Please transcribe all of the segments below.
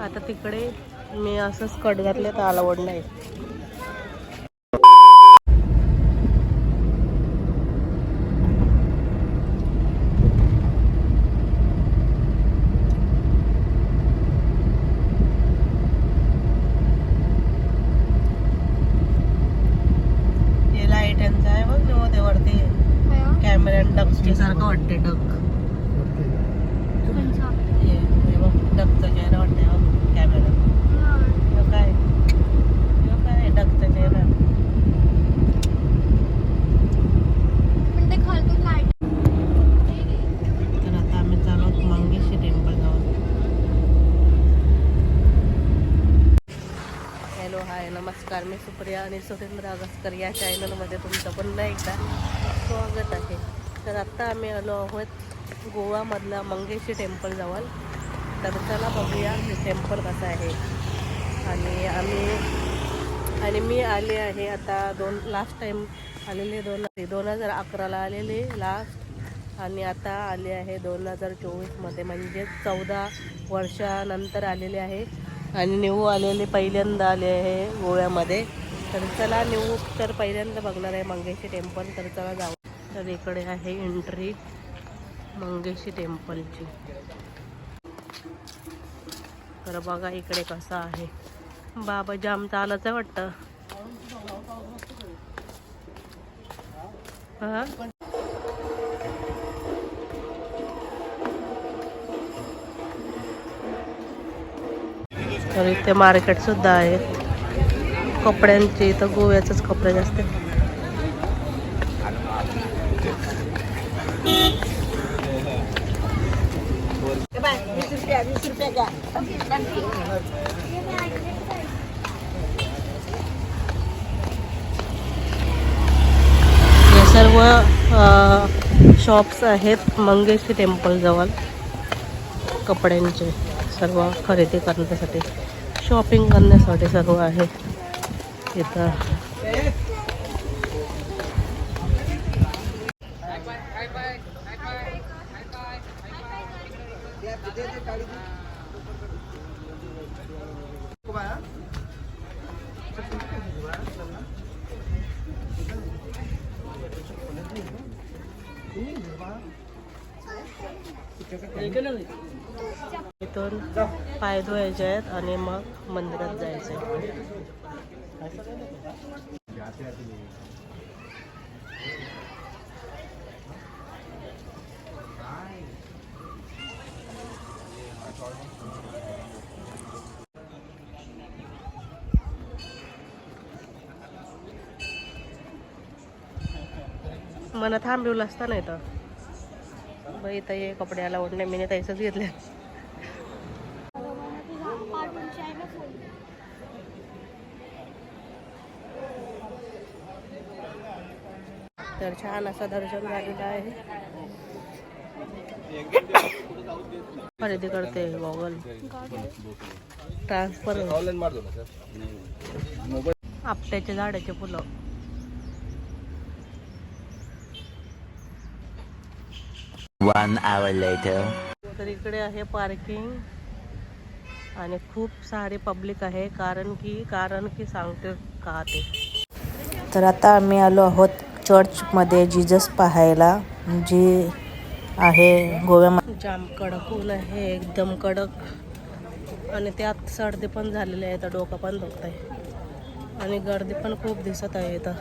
आता तिकडे मी असंच कट घातले तर अलावड नाही. हे लाईटांचं आहे बघ वरती. कॅमेरा डकची सारखं वाटते डक हे हे डकचा चेहरा वाटते बघ कॅमेरा ह्यो काय? काय डकचा चेहरा? तर आता आम्ही चालू मंगेशी टेम्पल जाऊन. हॅलो हाय नमस्कार. मी सुप्रिया आणि सुरेंद्र अगस्कर या चॅनलमध्ये तुमचं पुन्हा एकदा स्वागत आहे. तर आत्ता आम्ही आलो आहोत गोवामधला मंगेशी टेम्पल जवळ. तर चला बघूया हे टेम्पल कसं आहे. आणि आम्ही आणि मी आले आहे आता दोन लास्ट टाईम आलेले दोन दोन हजार अकराला आलेले लास्ट आणि आता आले आहे दोन हजार चोवीसमध्ये म्हणजे चौदा वर्षानंतर आलेले आहे. आणि न्यू आलेले पहिल्यांदा आले आहे गोव्यामध्ये. तर चला न्यू तर पहिल्यांदा बघणार आहे मंगेशी टेम्पल तर चला जाऊ. तर इकडे आहे एंट्री मंगेशी टेम्पलची. तर बघा इकडे कसं आहे. बाबा जाम चालच आहे वाटतं तर इथे मार्केट सुद्धा आहे. कपड्यांचे इथं गोव्याचंच कपडे जास्त. आहेत. हे सर्व शॉप्स आहेत मंगेशी टेम्पलजवळ कपड्यांचे सर्व खरेदी करण्यासाठी. शॉपिंग करण्यासाठी सर्व आहे. इथं. इथून पाय धुवायचे आहेत आणि मग मंदिरात जायचं आहे मला थांबवलं असता नाही तर मग इथं हे कपडे अलाउड नाही मी तैसंच घेतले. तर छान असं दर्शन झालेलं आहे. खरेदी करते गॉगल ट्रान्सफर. आपट्याच्या झाडाचे फुलं. One hour later. तर इकडे आहे पार्किंग आणि खूप सारे पब्लिक आहे कारण की कारण की सांगते का ते. तर आता आम्ही आलो आहोत चर्चमध्ये जिजस पाहायला जी आहे गोव्यामध्ये जाम कडक ऊन आहे एकदम कडक. आणि त्यात सर्दी पण झालेली आहे तर डोकं पण दुखत आहे आणि गर्दी पण खूप दिसत आहे इथं.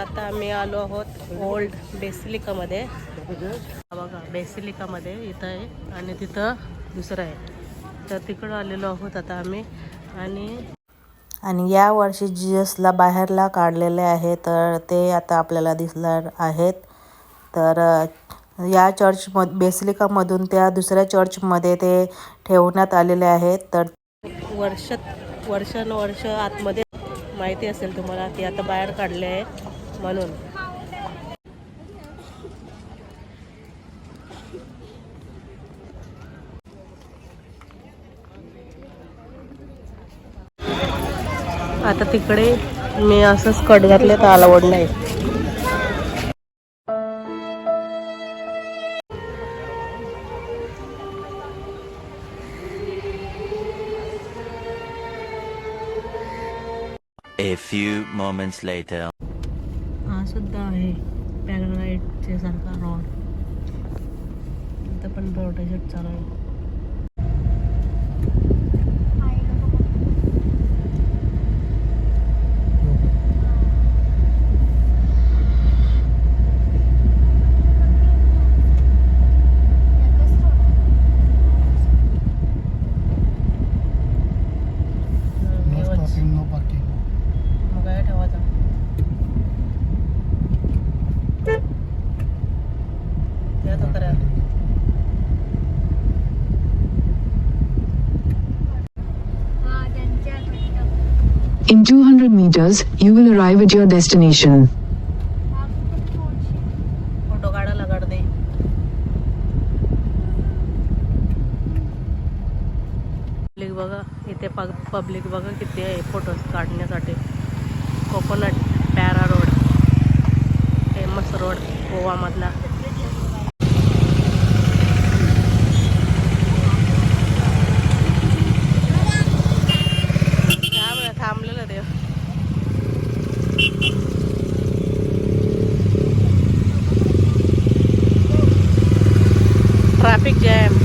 आता आम्ही आलो आहोत ओल्ड बेसिलिकामध्ये. बघा बेसिलिकामध्ये इथं आहे आणि तिथं दुसरं आहे. तर तिकडं आलेलो आहोत आता आम्ही आणि आणि या वर्षी जिजसला बाहेरला काढलेले आहे तर ते आता आपल्याला दिसणार आहेत. तर या चर्च म बेसिलिकामधून त्या दुसऱ्या चर्चमध्ये ते ठेवण्यात आलेले आहेत. तर वर्षात वर्षानुवर्ष आतमध्ये माहिती असेल तुम्हाला ती आता बाहेर काढले आहे. म्हणून आता तिकडे मी असंच कट घातले तर अलावड नाही A few moments later. हा पॅराग्लाईडचे सारखा रॉड आता पण प्रोटेशट चालू आहे नो हम्म, स्टॉपिंग नो पार्किंग मग काय ठेवायचा या तो करा In 200 meters, you will arrive at your destination. Photo काढायला काढते पब्लिक बघा इथे पब्लिक बघा किती आहे फोटोज काढण्यासाठी. कोकोनट पॅरा रोड फेमस रोड गोवामधला. Traffic jam